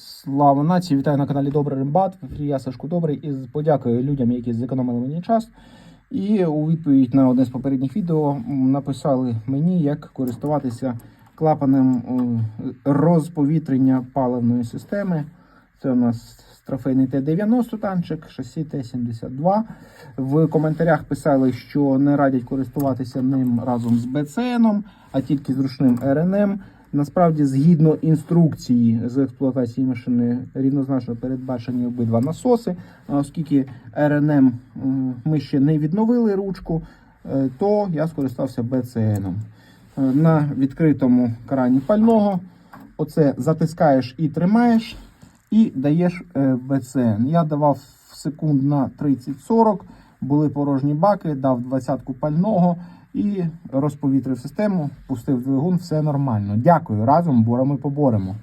Слава нації! Вітаю на каналі Добрий Римбат. Я Сашко Добрий і з подякою людям, які зекономили мені час. І у відповідь на одне з попередніх відео написали мені, як користуватися клапанем е, розповітрення паливної системи. Це у нас трофейний Т-90 танчик, шасі Т-72. В коментарях писали, що не радять користуватися ним разом з БЦНом, а тільки з ручним РНМ. Насправді, згідно інструкції з експлуатації машини, рівнозначно передбачені обидва насоси. Оскільки РНМ ми ще не відновили ручку, е, то я скористався БЦНом. Е, На відкритому крані пального оце затискаєш і тримаєш, і даєш е, БЦН. Я давав секунд на 30-40, були порожні баки, дав двадцятку пального і розповітрив систему, пустив двигун, все нормально. Дякую, разом боремо і поборемо.